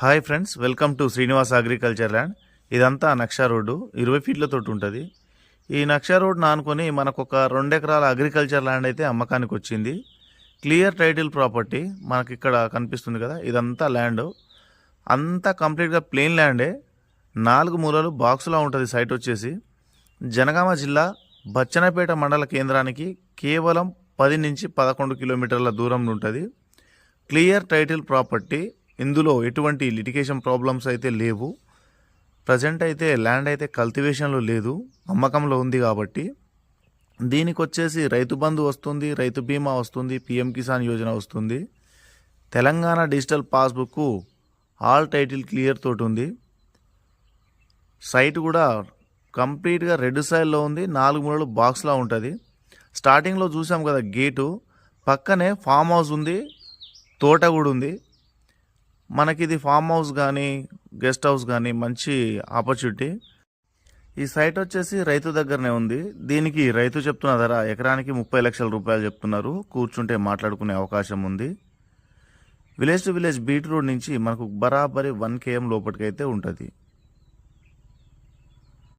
Hi friends welcome to Srinivas agriculture land. ఇదంతా నక్షా road ఇరవై ఫీట్లతో ఉంటుంది. ఈ నక్షా రోడ్ను ఆనుకొని మనకు ఒక రెండు ఎకరాల అగ్రికల్చర్ ల్యాండ్ అయితే అమ్మకానికి వచ్చింది. క్లియర్ టైటిల్ ప్రాపర్టీ మనకి ఇక్కడ కనిపిస్తుంది కదా ఇదంతా ల్యాండ్. అంతా కంప్లీట్గా ప్లెయిన్ ల్యాండే. నాలుగు మూలలు బాక్సులా ఉంటుంది సైట్ వచ్చేసి. జనగామ జిల్లా బచ్చనపేట మండల కేంద్రానికి కేవలం పది నుంచి పదకొండు కిలోమీటర్ల దూరంలో ఉంటుంది. క్లియర్ టైటిల్ ప్రాపర్టీ ఇందులో ఎటువంటి లిటిగేషన్ ప్రాబ్లమ్స్ అయితే లేవు. ప్రజెంట్ అయితే ల్యాండ్ అయితే కల్టివేషన్లో లేదు. అమ్మకంలో ఉంది కాబట్టి. దీనికి వచ్చేసి రైతు బంధు వస్తుంది రైతు బీమా వస్తుంది పిఎం కిసాన్ యోజన వస్తుంది. Telangana digital passbook all title clear తోటి ఉంది. సైట్ కూడా కంప్లీట్గా రెడ్ సైడ్లో ఉంది. నాలుగు మూలలు బాక్స్లా ఉంటుంది. స్టార్టింగ్లో చూసాం కదా గేటు పక్కనే ఫామ్ హౌస్ ఉంది. తోట కూడా ఉంది. మనకి ఇది ఫామ్ హౌస్ కానీ గెస్ట్ హౌస్ కానీ మంచి ఆపర్చునిటీ ఈ సైట్ వచ్చేసి రైతు దగ్గరనే ఉంది. దీనికి రైతు చెప్తున్న ధర ఎకరానికి ముప్పై లక్షల రూపాయలు చెప్తున్నారు. కూర్చుంటే మాట్లాడుకునే అవకాశం ఉంది. Village to village beat road నుంచి మనకు బరాబరి వన్ కేఎం లోపలికైతే ఉంటుంది.